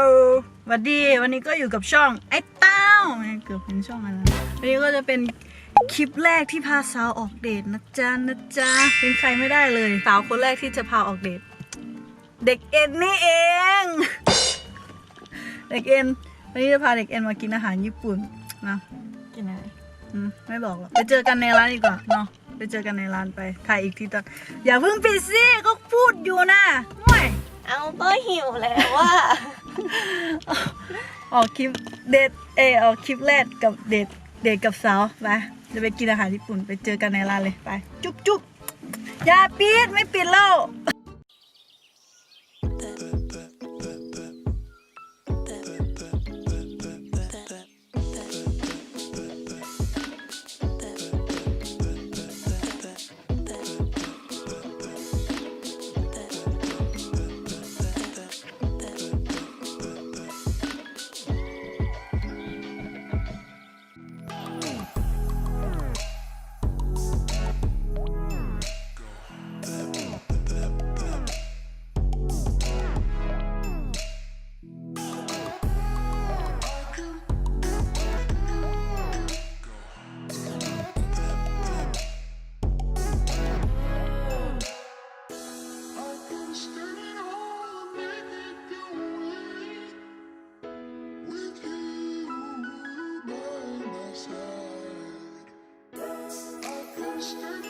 สวัสดี วันนี้ก็อยู่กับช่องไอ้เต้าเกือบเป็นช่องอะไรนะวันนี้ก็จะเป็นคลิปแรกที่พาสาวออกเดทนะจ๊ะนะจ๊ะเป็นใครไม่ได้เลย สาวคนแรกที่จะพาออกเดทเด็กเอ็นนี่เอง เด็กเอ็น วันนี้จะพาเด็กเอ็นมากินอาหารญี่ปุ่นนะกินอะไรอืมไม่บอกหรอกไปเจอกันในร้านดีกว่าเนาะไปเจอกันในร้านไปถ่ายอีกทีตอนอย่าเพิ่งปิดสิก็พูดอยู่นะห่วยเอาเป้หิวแล้วว่า ออกคลิปเดทเออออกคลิปแรกกับเดทเดทกับสาวไปจะไปกินอาหารญี่ปุ่นไปเจอกันในร้านเลยไป จุ๊บจุ๊บอย่าปิดไม่ปิดแล้ว understand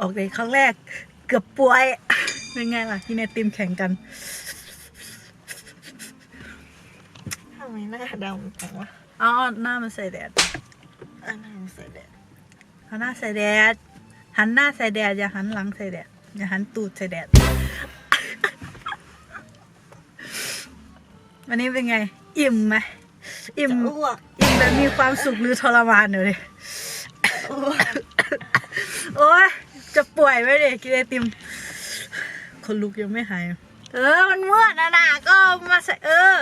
ออกเดทครั้งแรก เกือบป่วยเป็นไงล่ะกินไอติมแข่งกันทำไมหน้าดำจังวะเอาหน้ามาใส่แดดอันนั้นใส่แดดหันหน้าใส่แดด หันหน้าใส่แดดอย่าหันหลังใส่แดดอย่าหันตูดใส่แดด วันนี้เป็นไง อิ่มไหมอิ่มจะอ้วกอิ่มแบบมีความสุขหรือทรมานเดี๋ยวดิอ้วกโอ้ย จะป่วยไหมเด็กกินไอติม คนลุกยังไม่หาย เออ มันเมื่อนะนะก็มาใส่เออ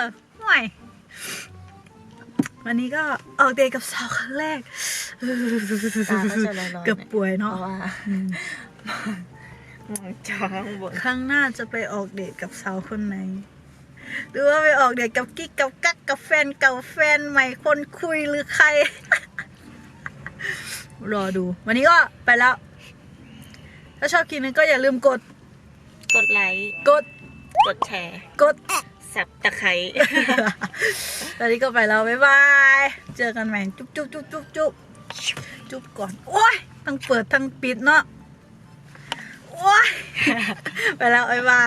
วันนี้ก็ออกเดทกับสาวครั้งแรกตาก็จะลอยๆ เกือบป่วยเพเนาะราะว่าอืมมองจอข้างบนครั้งหน้าจะไปออกเดทกับสาวคนไหน หรือว่าไปออกเดทกับกิ๊กกับกักกับแฟนเก่าแฟนใหม่คนคุยหรือใคร รอดู วันนี้ก็ไปแล้ว ถ้าชอบคลิปนี้ก็อย่าลืมกด กดไลค์กด กดแชร์กด สับตะไคร้ ตอนนี้ก็ไปแล้วบ๊ายบาย เจอกันใหม่จุ๊บจุ๊บจุ๊บจุ๊บจุ๊บจุ๊บก่อน โอ้ยทั้งเปิดทั้งปิดเนาะ โอ้ย ไปแล้วบ๊ายบาย